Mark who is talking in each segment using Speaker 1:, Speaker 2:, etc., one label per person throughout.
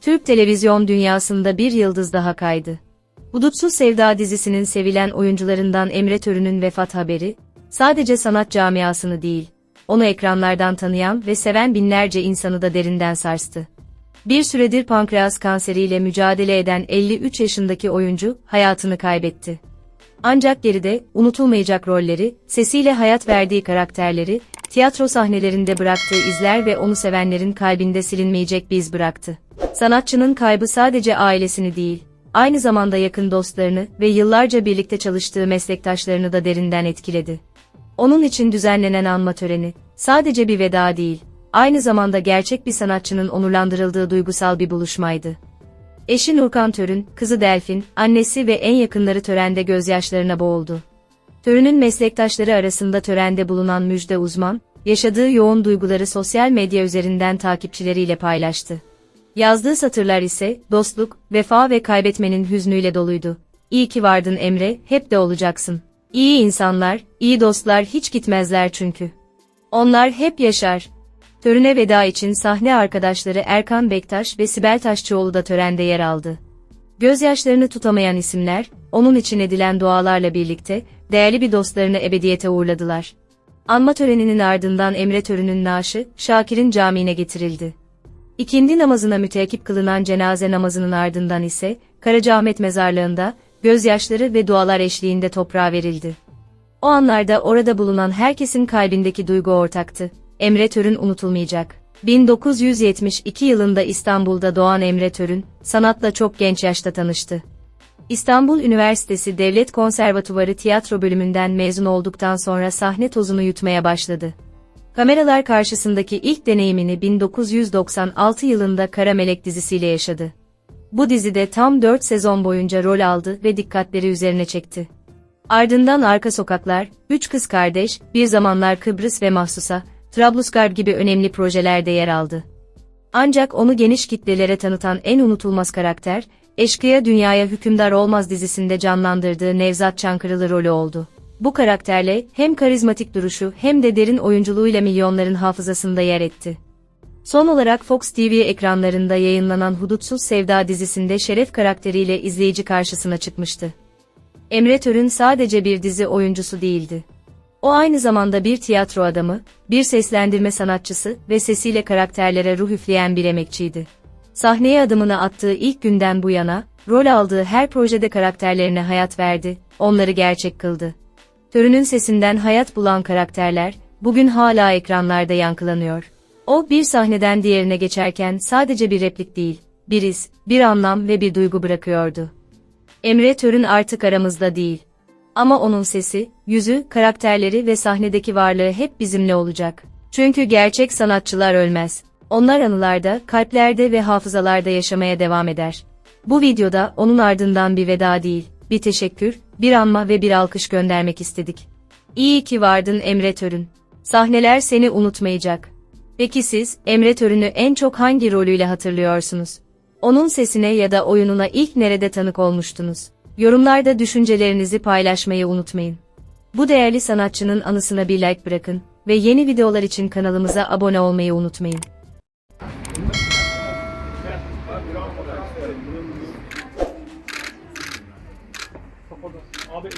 Speaker 1: Türk televizyon dünyasında bir yıldız daha kaydı. Hudutsuz Sevda dizisinin sevilen oyuncularından Emre Törün'ün vefat haberi, sadece sanat camiasını değil, onu ekranlardan tanıyan ve seven binlerce insanı da derinden sarstı. Bir süredir pankreas kanseriyle mücadele eden 53 yaşındaki oyuncu hayatını kaybetti. Ancak geride unutulmayacak rolleri, sesiyle hayat verdiği karakterleri, tiyatro sahnelerinde bıraktığı izler ve onu sevenlerin kalbinde silinmeyecek bir iz bıraktı. Sanatçının kaybı sadece ailesini değil, aynı zamanda yakın dostlarını ve yıllarca birlikte çalıştığı meslektaşlarını da derinden etkiledi. Onun için düzenlenen anma töreni, sadece bir veda değil, aynı zamanda gerçek bir sanatçının onurlandırıldığı duygusal bir buluşmaydı. Eşi Nurkan Törün, kızı Delfin, annesi ve en yakınları törende gözyaşlarına boğuldu. Törün'ün meslektaşları arasında törende bulunan Müjde Uzman, yaşadığı yoğun duyguları sosyal medya üzerinden takipçileriyle paylaştı. Yazdığı satırlar ise, dostluk, vefa ve kaybetmenin hüznüyle doluydu. İyi ki vardın Emre, hep de olacaksın. İyi insanlar, iyi dostlar hiç gitmezler çünkü. Onlar hep yaşar. Törüne veda için sahne arkadaşları Erkan Bektaş ve Sibel Taşçıoğlu da törende yer aldı. Gözyaşlarını tutamayan isimler, onun için edilen dualarla birlikte, değerli bir dostlarını ebediyete uğurladılar. Anma töreninin ardından Emre Törün'ün naaşı, Şakir'in camiine getirildi. İkindi namazına müteakip kılınan cenaze namazının ardından ise, Karacaahmet mezarlığında, gözyaşları ve dualar eşliğinde toprağa verildi. O anlarda orada bulunan herkesin kalbindeki duygu ortaktı. Emre Törün unutulmayacak. 1972 yılında İstanbul'da doğan Emre Törün, sanatla çok genç yaşta tanıştı. İstanbul Üniversitesi Devlet Konservatuvarı tiyatro bölümünden mezun olduktan sonra sahne tozunu yutmaya başladı. Kameralar karşısındaki ilk deneyimini 1996 yılında Kara Melek dizisiyle yaşadı. Bu dizide tam 4 sezon boyunca rol aldı ve dikkatleri üzerine çekti. Ardından Arka Sokaklar, Üç Kız Kardeş, Bir Zamanlar Kıbrıs ve Mahsusa, Trablusgarp gibi önemli projelerde yer aldı. Ancak onu geniş kitlelere tanıtan en unutulmaz karakter, Eşkıya Dünyaya Hükümdar Olmaz dizisinde canlandırdığı Nevzat Çankırılı rolü oldu. Bu karakterle hem karizmatik duruşu hem de derin oyunculuğuyla milyonların hafızasında yer etti. Son olarak Fox TV ekranlarında yayınlanan Hudutsuz Sevda dizisinde Şeref karakteriyle izleyici karşısına çıkmıştı. Emre Törün sadece bir dizi oyuncusu değildi. O aynı zamanda bir tiyatro adamı, bir seslendirme sanatçısı ve sesiyle karakterlere ruh üfleyen bir emekçiydi. Sahneye adımını attığı ilk günden bu yana, rol aldığı her projede karakterlerine hayat verdi, onları gerçek kıldı. Törünün sesinden hayat bulan karakterler, bugün hala ekranlarda yankılanıyor. O bir sahneden diğerine geçerken sadece bir replik değil, bir iz, bir anlam ve bir duygu bırakıyordu. Emre Törün artık aramızda değil. Ama onun sesi, yüzü, karakterleri ve sahnedeki varlığı hep bizimle olacak. Çünkü gerçek sanatçılar ölmez. Onlar anılarda, kalplerde ve hafızalarda yaşamaya devam eder. Bu videoda onun ardından bir veda değil, bir teşekkür, bir anma ve bir alkış göndermek istedik. İyi ki vardın Emre Törün. Sahneler seni unutmayacak. Peki siz, Emre Törün'ü en çok hangi rolüyle hatırlıyorsunuz? Onun sesine ya da oyununa ilk nerede tanık olmuştunuz? Yorumlarda düşüncelerinizi paylaşmayı unutmayın. Bu değerli sanatçının anısına bir like bırakın ve yeni videolar için kanalımıza abone olmayı unutmayın.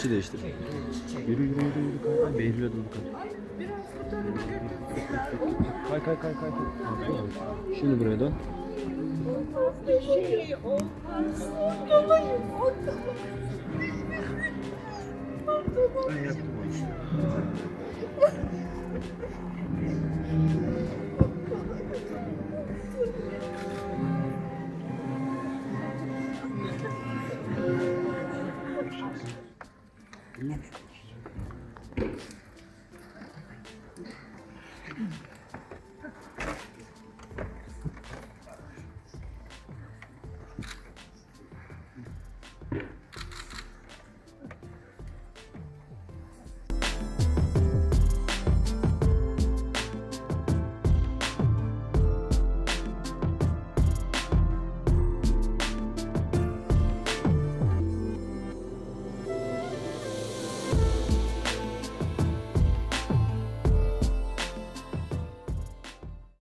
Speaker 2: Açı değiştir. Yürü yürü yürü yürü kay kay. Behlül'e doğru. Kay kay kay kay. kay. Şimdi buraya dön. Ben yaptım o işi. അങ്ങനെ